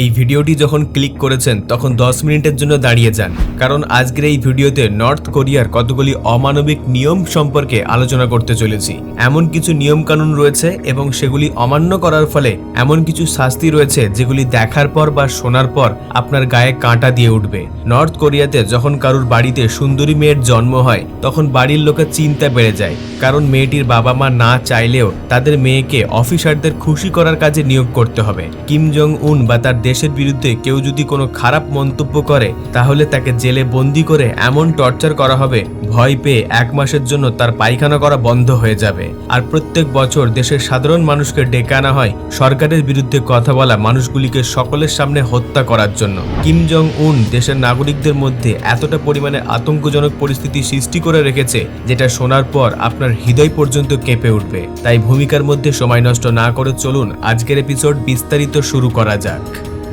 এই ভিডিওটি যখন ক্লিক করেছেন, তখন 10 মিনিটের জন্য দাঁড়িয়ে যান। কারণ আজকের এই ভিডিওতে নর্থ কোরিয়ার কতগুলি অমানবিক নিয়ম সম্পর্কে আলোচনা করতে চলেছি। এমন কিছু নিয়ম কানুন রয়েছে এবং সেগুলি অমান্য করার ফলে এমন কিছু শাস্তি রয়েছে যেগুলি দেখার পর বা শোনার পর আপনার গায়ে কাঁটা দিয়ে উঠবে। নর্থ কোরিয়াতে যখন কারুর বাড়িতে সুন্দরী মেয়ের জন্ম হয়, তখন বাড়ির লোকের চিন্তা বেড়ে যায়। কারণ মেয়েটির বাবা মা না চাইলেও তাদের মেয়েকে অফিসারদের খুশি করার কাজে নিয়োগ করতে হবে। কিম জং উন বা তার দেশের বিরুদ্ধে কেউ যদি কোনো খারাপ মন্তব্য করে, তাহলে তাকে জেলে বন্দি করে এমন টর্চার করা হবে, ভয় পেয়ে এক মাসের জন্য তার পায়খানা করা বন্ধ হয়ে যাবে। আর প্রত্যেক বছর দেশের সাধারণ মানুষকে ডেকে আনা হয় সরকারের বিরুদ্ধে কথা বলা মানুষগুলিকে সকলের সামনে হত্যা করার জন্য। কিম জং উন দেশের নাগরিকদের মধ্যে এতটা পরিমাণে আতঙ্কজনক পরিস্থিতি সৃষ্টি করে রেখেছে, যেটা শোনার পর আপনার হৃদয় পর্যন্ত কেঁপে উঠবে। তাই ভূমিকার মধ্যে সময় নষ্ট না করে চলুন আজকের এপিসোড বিস্তারিত শুরু করা যাক।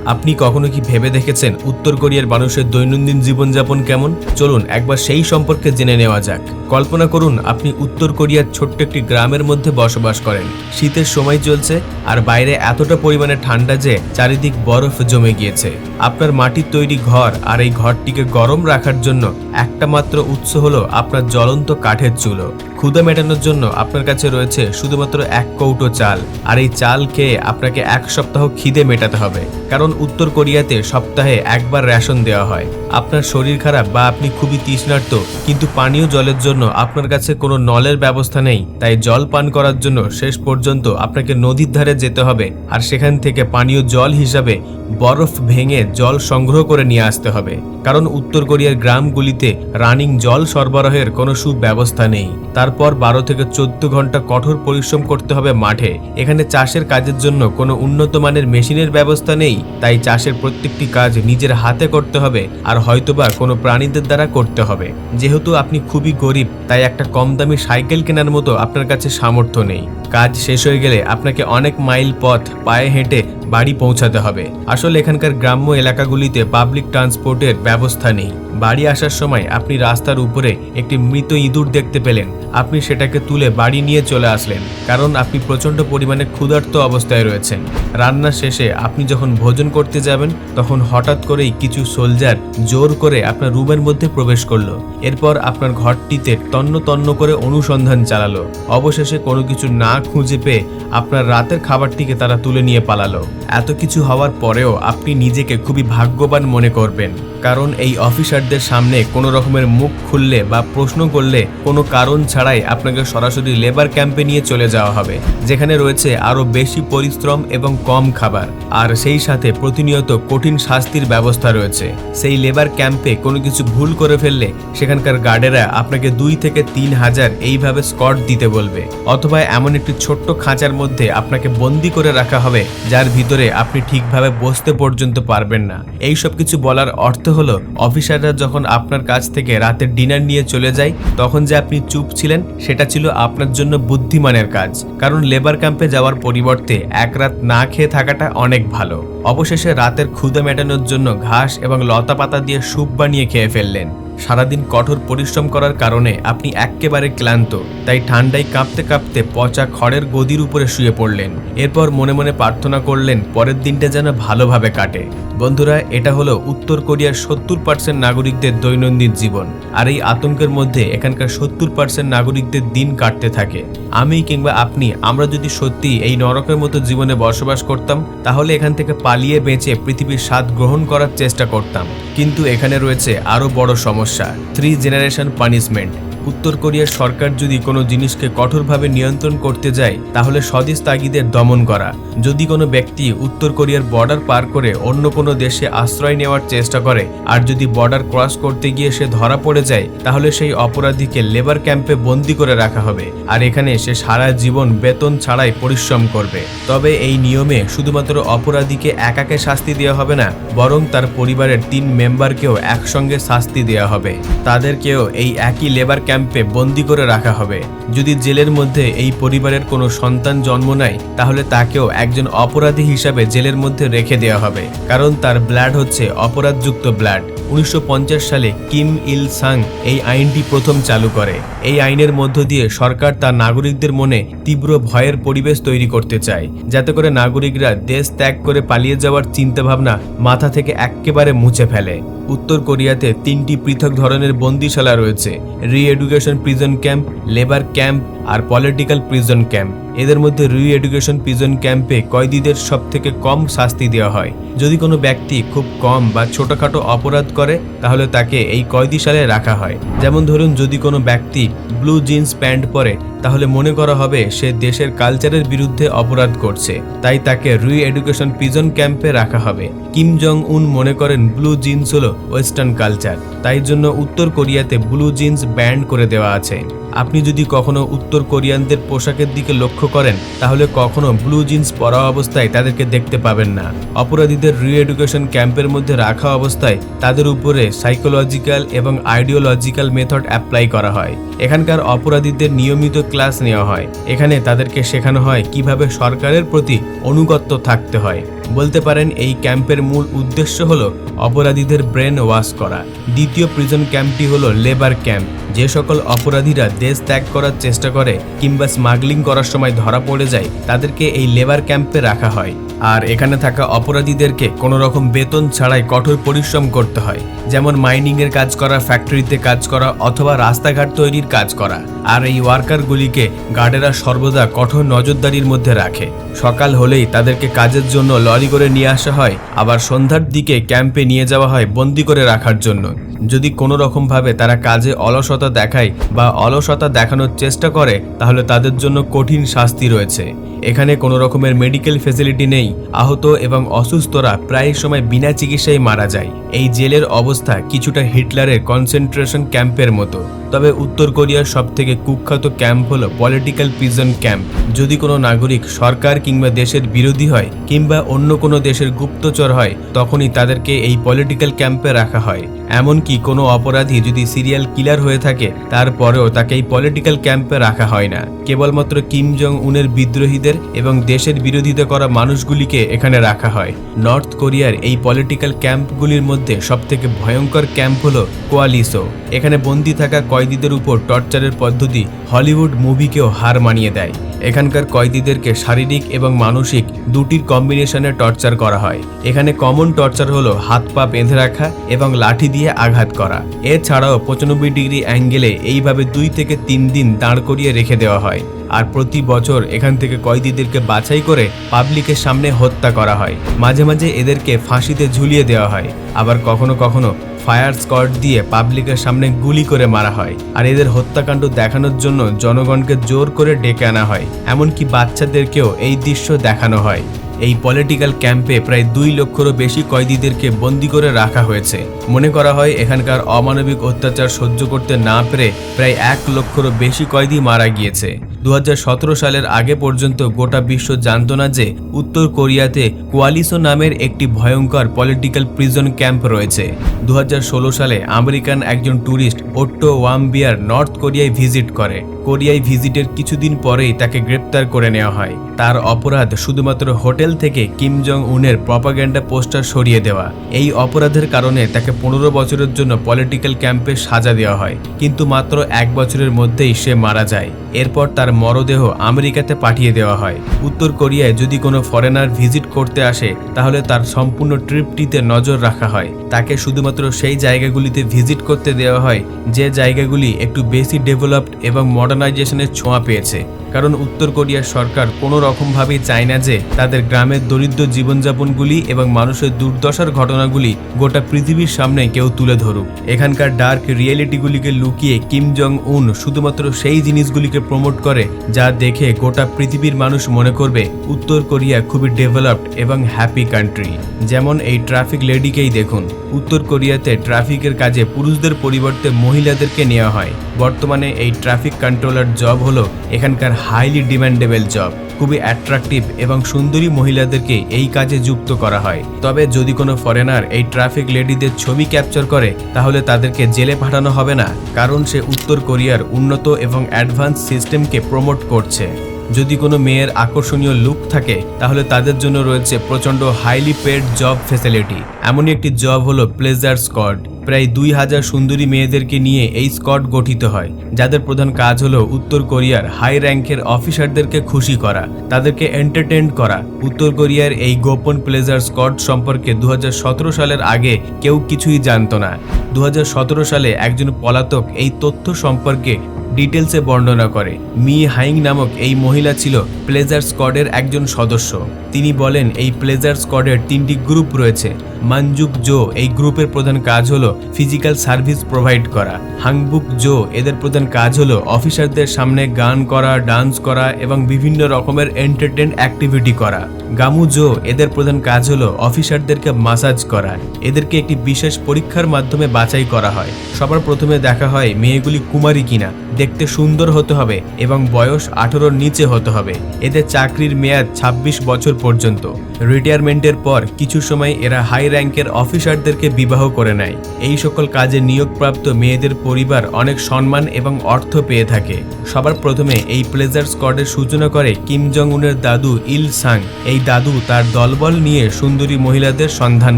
আপনি কখনো কি ভেবে দেখেছেন উত্তর কোরিয়ার মানুষের দৈনন্দিন জীবনযাপন কেমন? চলুন একবার সেই সম্পর্কে জেনে নেওয়া যাক। কল্পনা করুন, আপনি উত্তর কোরিয়ার ছোট্ট একটি গ্রামের মধ্যে বসবাস করেন। শীতের সময় চলছে আর বাইরে এতটা পরিমাণে ঠান্ডা যে চারিদিক বরফ জমে গিয়েছে। আপনার মাটির তৈরি ঘর আর এই ঘরটিকে গরম রাখার জন্য একটা মাত্র উৎস হলো আপনার জ্বলন্ত কাঠের চুলো। ক্ষুদা মেটানোর জন্য আপনার কাছে রয়েছে শুধুমাত্র এক কৌটো চাল। আর এই চাল খেয়ে আপনাকে এক সপ্তাহ খিদে মেটাতে হবে। কারণ উত্তর কোরিয়াতে সপ্তাহে একবার রেশন দেওয়া হয়। আপনার শরীর খারাপ বা আপনি খুবই তৃষ্ণার্ত, কিন্তু পানীয় জলের জন্য আপনার কাছে কোনো নলের ব্যবস্থা নেই। তাই জল পান করার জন্য শেষ পর্যন্ত আপনাকে নদীর ধারে যেতে হবে। আর সেখান থেকে পানীয় জল হিসাবে বরফ ভেঙে জল সংগ্রহ করে নিয়ে আসতে হবে। কারণ উত্তর কোরিয়ার গ্রামগুলিতে রানিং জল সরবরাহের কোনো সুব্যবস্থা নেই। তারপর বারো থেকে চোদ্দ ঘণ্টা কঠোর পরিশ্রম করতে হবে মাঠে। এখানে চাষের কাজের জন্য কোনো উন্নত মানের মেশিনের ব্যবস্থা নেই, তাই চাষের প্রত্যেকটি কাজ নিজের হাতে করতে হবে আর হয়তোবা কোনো প্রাণীদের দ্বারা করতে হবে। যেহেতু আপনি খুবই গরিব, তাই একটা কম দামি সাইকেল কেনার মতো আপনার কাছে সামর্থ্য নেই। কাজ শেষ হয়ে গেলে আপনাকে অনেক মাইল পথ, পায়ে হেঁটে বাড়ি পৌঁছাতে হবে। আসলে এখানকার গ্রাম্য এলাকাগুলিতে পাবলিক ট্রান্সপোর্টের ব্যবস্থা নেই। বাড়ি আসার সময় আপনি রাস্তার উপরে একটি মৃত ইঁদুর দেখতে পেলেন। আপনি সেটাকে তুলে বাড়ি নিয়ে চলে আসলেন, কারণ আপনি প্রচণ্ড পরিমাণে ক্ষুধার্ত অবস্থায় রয়েছেন। রান্না শেষে আপনি যখন ভোজন করতে যাবেন, তখন হঠাৎ করেই কিছু সোলজার জোর করে আপনার রুমের মধ্যে প্রবেশ করল। এরপর আপনার ঘরটিতে তন্ন তন্ন করে অনুসন্ধান চালালো। অবশেষে কোনো কিছু না খুঁজে পেয়ে আপনার রাতের খাবারটিকে তারা তুলে নিয়ে পালালো। এত কিছু হওয়ার পরেও আপনি নিজেকে খুবই ভাগ্যবান মনে করবেন। কারণ এই অফিসারদের সামনে কোনো রকমের মুখ খুললে বা প্রশ্ন করলে কোনো কারণ ছাড়াই আপনাকে সরাসরি লেবার ক্যাম্পে নিয়ে চলে যাওয়া হবে, যেখানে রয়েছে আরও বেশি পরিশ্রম এবং কম খাবার। আর সেই সাথে প্রতিনিয়ত কঠিন শাস্তির ব্যবস্থা রয়েছে। সেই লেবার ক্যাম্পে কোনো কিছু ভুল করে ফেললে সেখানকার গার্ডেরা আপনাকে দুই থেকে তিন হাজার এইভাবে স্কট দিতে বলবে। অথবা এমন একটি ছোট্ট খাঁচার মধ্যে আপনাকে বন্দি করে রাখা হবে, যার ভিতরে আপনি ঠিকভাবে বসতে পর্যন্ত পারবেন না। এই সব কিছু বলার অর্থ হলো, অফিসাররা যখন আপনার কাছ থেকে রাতের ডিনার নিয়ে চলে যায়, তখন যে আপনি চুপ ছিলেন, সেটা ছিল আপনার জন্য বুদ্ধিমানের কাজ। কারণ লেবার ক্যাম্পে যাওয়ার পরিবর্তে এক রাত না খেয়ে থাকাটা অনেক ভালো। অবশেষে রাতের ক্ষুদে মেটানোর জন্য ঘাস এবং লতা পাতা দিয়ে স্যুপ বানিয়ে খেয়ে ফেললেন। সারাদিন কঠোর পরিশ্রম করার কারণে আপনি এক্কেবারে ক্লান্ত, তাই ঠান্ডায় কাঁপতে কাঁপতে পচা খড়ের গদির উপরে শুয়ে পড়লেন। এরপর মনে মনে প্রার্থনা করলেন, পরের দিনটা যেন ভালোভাবে কাটে। বন্ধুরা, এটা হলো উত্তর কোরিয়ার সত্তর পার্সেন্ট নাগরিকদের দৈনন্দিন জীবন, আর এই আতঙ্কের মধ্যে এখানকার সত্তর পার্সেন্ট নাগরিকদের দিন কাটতে থাকে। আমি কিংবা আপনি, আমরা যদি সত্যি এই নরকের মতো জীবনে বসবাস করতাম, তাহলে এখান থেকে পালিয়ে বেঁচে পৃথিবীর স্বাদ গ্রহণ করার চেষ্টা করতাম। কিন্তু এখানে রয়েছে আরও বড় সমস্যা। থ্রি জেনারেশন পানিশমেন্ট উত্তর কোরিয়ার সরকার যদি কোনো জিনিসকে কঠোরভাবে নিয়ন্ত্রণ করতে যায়, তাহলে স্বদেশ তাগিদের দমন করা। যদি কোনো ব্যক্তি উত্তর কোরিয়ার বর্ডার পার করে অন্য কোনো দেশে আশ্রয় নেওয়ার চেষ্টা করে, আর যদি বর্ডার ক্রস করতে গিয়ে সে ধরা পড়ে যায়, তাহলে সেই অপরাধীকে লেবার ক্যাম্পে বন্দি করে রাখা হবে, আর এখানে সে সারা জীবন বেতন ছাড়াই পরিশ্রম করবে। তবে এই নিয়মে শুধুমাত্র অপরাধীকে একাকে শাস্তি দেওয়া হবে না, বরং তার পরিবারের তিন মেম্বারকেও একসঙ্গে শাস্তি দেওয়া হবে। তাদেরকেও এই একই লেবার ক্যাম্পে বন্দি করে রাখা হবে। যদি জেলের মধ্যে এই পরিবারের কোনো সন্তান জন্ম নেয়, তাহলে তাকেও একজন অপরাধী হিসাবে জেলের মধ্যে রেখে দেওয়া হবে। কারণ তার ব্লাড হচ্ছে অপরাধযুক্ত ব্লাড। উনিশশো পঞ্চাশ সালে কিম ইল সাং এই আইনটি প্রথম চালু করে। এই আইনের মধ্য দিয়ে সরকার তার নাগরিকদের মনে তীব্র ভয়ের পরিবেশ তৈরি করতে চায়, যাতে করে নাগরিকরা দেশ ত্যাগ করে পালিয়ে যাওয়ার চিন্তাভাবনা মাথা থেকে এক্কেবারে মুছে ফেলে। উত্তর কোরিয়াতে তিনটি পৃথক ধরনের বন্দিশালা রয়েছে, re education prison camp, labour camp আর পলিটিক্যাল প্রিজন ক্যাম্প। এদের মধ্যে রি এডুকেশন প্রিজন ক্যাম্পে কয়েদিদের সব থেকে কম শাস্তি দেওয়া হয়। যদি কোনো ব্যক্তি খুব কম বা ছোটখাটো অপরাধ করে, তাহলে তাকে এই কয়েদিশালায় রাখা হয়। যেমন ধরুন, যদি কোনো ব্যক্তি ব্লু জিন্স প্যান্ট পরে, তাহলে মনে করা হবে সে দেশের কালচারের বিরুদ্ধে অপরাধ করছে। তাই তাকে রি এডুকেশন প্রিজন ক্যাম্পে রাখা হবে। কিম জং উন মনে করেন, ব্লু জিন্স হলো ওয়েস্টার্ন কালচার। তাই জন্য উত্তর কোরিয়াতে ব্লু জিন্স ব্যান্ড করে দেওয়া আছে। আপনি যদি কখনো উত্তর কোরিয়ানদের পোশাকের দিকে লক্ষ্য করেন, তাহলে কখনো ব্লু জিন্স পরা অবস্থায় তাদেরকে দেখতে পাবেন না। অপরাধীদের রি এডুকেশন ক্যাম্পের মধ্যে রাখা অবস্থায় তাদের উপরে সাইকোলজিক্যাল এবং আইডিওলজিক্যাল মেথড অ্যাপ্লাই করা হয়। এখানকার অপরাধীদের নিয়মিত ক্লাস নেওয়া হয়। এখানে তাদেরকে শেখানো হয় কীভাবে সরকারের প্রতি অনুগত্য থাকতে হয়। বলতে পারেন এই ক্যাম্পের মূল উদ্দেশ্য হলো অপরাধীদের ব্রেন ওয়াশ করা। দ্বিতীয় প্রিজন ক্যাম্পটি হলো লেবার ক্যাম্প যে সকল অপরাধীরা দেশ ত্যাগ করার চেষ্টা করে কিংবা স্মাগলিং করার সময় ধরা পড়ে যায়, তাদেরকে এই লেবার ক্যাম্পে রাখা হয়। আর এখানে থাকা অপরাধীদেরকে কোনো রকম বেতন ছাড়াই কঠোর পরিশ্রম করতে হয়। যেমন মাইনিংয়ের কাজ করা ফ্যাক্টরিতে কাজ করা অথবা রাস্তাঘাট তৈরির কাজ করা। আর এই ওয়ার্কারগুলিকে গার্ডেরা সর্বদা কঠোর নজরদারির মধ্যে রাখে। সকাল হলেই তাদেরকে কাজের জন্য লরি করে নিয়ে আসা হয়। আবার সন্ধ্যার দিকে ক্যাম্পে নিয়ে যাওয়া হয় বন্দি করে রাখার জন্য। যদি কোনো রকমভাবে তারা কাজে অলসতা দেখায় বা অলসতা দেখানোর চেষ্টা করে, তাহলে তাদের জন্য কঠিন শাস্তি রয়েছে। এখানে কোনো রকমের মেডিকেল ফেসিলিটি নেই। আহত এবং অসুস্থরা প্রায় সময় বিনা চিকিৎসায় মারা যায়। এই জেলের অবস্থা কিছুটা হিটলারের কনসেন্ট্রেশন ক্যাম্পের মতো। তবে উত্তর কোরিয়ার সবথেকে কুখ্যাত ক্যাম্প হলো পলিটিক্যাল প্রিজন ক্যাম্প। যদি কোনো নাগরিক সরকার কিংবা দেশের বিরোধী হয় কিংবা অন্য কোনো দেশের গুপ্তচর হয়, তখনই তাদেরকে এই পলিটিক্যাল ক্যাম্পে রাখা হয়। এমনকি কোনো অপরাধী যদি সিরিয়াল কিলার হয়ে থাকে, তারপরেও তাকে এই পলিটিক্যাল ক্যাম্পে রাখা হয় না। কেবলমাত্র কিম জং উনের বিদ্রোহীদের এবং দেশের বিরোধিতা করা মানুষগুলিকে এখানে রাখা হয়। নর্থ কোরিয়ার এই পলিটিক্যাল ক্যাম্পগুলির মধ্যে সবথেকে ভয়ঙ্কর ক্যাম্প হলো কোয়ালিসো। এখানে বন্দি থাকা কয়েদিদের উপর টর্চারের পদ্ধতি হলিউড মুভিকেও হার মানিয়ে দেয়। এখানকার কয়েদিদেরকে শারীরিক এবং মানসিক দুটির কম্বিনেশনে টর্চার করা হয়। এখানে কমন টর্চার হলো হাত পা বেঁধে রাখা এবং লাঠি দিয়ে আঘাত করা। এছাড়াও পঁচানব্বই ডিগ্রি অ্যাঙ্গেলে এইভাবে দুই থেকে তিন দিন দাঁড় করিয়ে রেখে দেওয়া হয়। আর প্রতি বছর এখান থেকে কয়েদিদেরকে বাছাই করে পাবলিকের সামনে হত্যা করা হয়। মাঝে মাঝে এদেরকে ফাঁসিতে ঝুলিয়ে দেওয়া হয়। আবার কখনো কখনো ফায়ার স্কট দিয়ে পাবলিকের সামনে গুলি করে মারা হয়। আর এদের হত্যাকাণ্ড দেখানোর জন্য জনগণকে জোর করে ডেকে আনা হয়। এমনকি বাচ্চাদেরকেও এই দৃশ্য দেখানো হয়। এই পলিটিক্যাল ক্যাম্পে প্রায় দুই লক্ষেরও বেশি কয়েদিদেরকে বন্দি করে রাখা হয়েছে। মনে করা হয়, এখানকার অমানবিক অত্যাচার সহ্য করতে না পেরে প্রায় এক লক্ষেরও বেশি কয়েদি মারা গিয়েছে। দু হাজার সতেরো সালের আগে পর্যন্ত গোটা বিশ্ব জানত না যে উত্তর কোরিয়াতে কোয়ালিসো নামের একটি ভয়ঙ্কর পলিটিক্যাল প্রিজন ক্যাম্প রয়েছে। দু হাজার ষোলো সালে আমেরিকান একজন ট্যুরিস্ট ওট্টো ওয়ামবিয়ার নর্থ কোরিয়ায় ভিজিট করে। কোরিয়ায় ভিজিটের কিছুদিন পরেই তাকে গ্রেপ্তার করে নেওয়া হয়। তার অপরাধ শুধুমাত্র হোটেল থেকে কিম জং উনের প্রপাগ্যান্ডা পোস্টার সরিয়ে দেওয়া। এই অপরাধের কারণে তাকে পনেরো বছরের জন্য পলিটিক্যাল ক্যাম্পে সাজা দেওয়া হয়, কিন্তু মাত্র এক বছরের মধ্যেই সে মারা যায়। এরপর তার মরদেহ আমেরিকাতে পাঠিয়ে দেওয়া হয়। উত্তর কোরিয়ায় যদি কোনো ফরেনার ভিজিট করতে আসে, তাহলে তার সম্পূর্ণ ট্রিপটিতে নজর রাখা হয়। তাকে শুধুমাত্র সেই জায়গাগুলিতে ভিজিট করতে দেওয়া হয়, যে জায়গাগুলি একটু বেশি ডেভেলপড এবং মডার্নাইজেশনের ছোঁয়া পেয়েছে। কারণ উত্তর কোরিয়ার সরকার কোনো রকমভাবেই চায় না যে তাদের গ্রামের দরিদ্র জীবনযাপনগুলি এবং মানুষের দুর্দশার ঘটনাগুলি গোটা পৃথিবীর সামনে কেউ তুলে ধরুক। এখানকার ডার্ক রিয়েলিটিগুলিকে লুকিয়ে কিম জং উন শুধুমাত্র সেই জিনিসগুলিকে প্রমোট করে যা দেখে গোটা পৃথিবীর মানুষ মনে করবে, উত্তর কোরিয়া খুবই ডেভেলপড এবং হ্যাপি কান্ট্রি। যেমন এই ট্রাফিক লেডিকেই দেখুন, উত্তর কোরিয়াতে ট্রাফিকের কাজে পুরুষদের পরিবর্তে মহিলাদেরকে নেওয়া হয়। বর্তমানে এই ট্রাফিক কন্ট্রোলার জব হলো এখানকার হাইলি ডিমান্ডেবল জব খুবই অ্যাট্রাকটিভ এবং সুন্দরী মহিলাদেরকে এই কাজে যুক্ত করা হয়। তবে যদি কোনো ফরেনার এই ট্রাফিক লেডিদের ছবি ক্যাপচার করে, তাহলে তাদেরকে জেলে পাঠানো হবে না, কারণ সে উত্তর কোরিয়ার উন্নত এবং অ্যাডভান্স সিস্টেমকে প্রমোট করছে। যদি কোনো মেয়ের আকর্ষণীয় লুক থাকে, তাহলে তাদের জন্য রয়েছে প্রচণ্ড হাইলি পেড জব ফেসিলিটি এমনই একটি জব হলো প্লেজার স্কট প্রায় দুই হাজার সুন্দরী মেয়েদেরকে নিয়ে এই স্কট গঠিত হয়। যাদের প্রধান কাজ হলো উত্তর কোরিয়ার হাই র্যাঙ্কের অফিসারদেরকে খুশি করা, তাদেরকে এন্টারটেন করা। উত্তর কোরিয়ার এই গোপন প্লেজার স্কট সম্পর্কে দু হাজার সতেরো সালের আগে কেউ কিছুই জানতো না। দু হাজার সতেরো সালে একজন পলাতক এই তথ্য সম্পর্কে ডিটেলসে বর্ণনা করে। মি হাইং নামক এই মহিলা ছিল প্লেজার স্কোয়াডের একজন সদস্য। তিনি বলেন, এই প্লেজার স্কোয়াডের তিনটি গ্রুপ রয়েছে। মানজুক জো, এই গ্রুপের প্রধান কাজ হলো ফিজিক্যাল সার্ভিস প্রোভাইড করা। হাংবুক জো, এদের প্রধান কাজ হলো অফিসারদের সামনে গান করা, ডান্স করা এবং বিভিন্ন রকমের এন্টারটেন অ্যাক্টিভিটি করা। গামু জো, এদের প্রধান কাজ হলো অফিসারদেরকে মাসাজ করা। এদেরকে একটি বিশেষ পরীক্ষার মাধ্যমে বাছাই করা হয়। সবার প্রথমে দেখা হয় মেয়েগুলি কুমারী কিনা। দেখতে সুন্দর হতে হবে এবং বয়স আঠারোর নিচে হতে হবে। এদের চাকরির মেয়াদ ২৬ বছর পর্যন্ত। রিটায়ারমেন্টের পর কিছু সময় এরা হাই র্যাঙ্কের অফিসারদেরকে বিবাহ করে নেয়। এই সকল কাজে নিয়োগপ্রাপ্ত মেয়েদের পরিবার অনেক সম্মান এবং অর্থ পেয়ে থাকে। সবার প্রথমে এই প্লেজার স্কোয়াডের সূচনা করে কিম জং উনের দাদু ইল সাং এই দাদু তার দলবল নিয়ে সুন্দরী মহিলাদের সন্ধান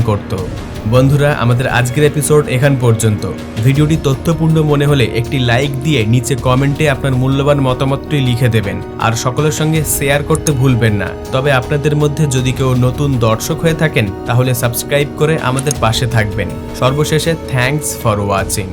করত। বন্ধুরা, আমাদের আজকের এপিসোড এখান পর্যন্ত। ভিডিওটি তথ্যপূর্ণ মনে হলে একটি লাইক দিয়ে নিচে কমেন্টে আপনার মূল্যবান মতামতটি লিখে দেবেন। আর সকলের সঙ্গে শেয়ার করতে ভুলবেন না। তবে আপনাদের মধ্যে যদি কেউ নতুন দর্শক হয়ে থাকেন, তাহলে সাবস্ক্রাইব করে আমাদের পাশে থাকবেন। সর্বশেষে থ্যাংকস ফর ওয়াচিং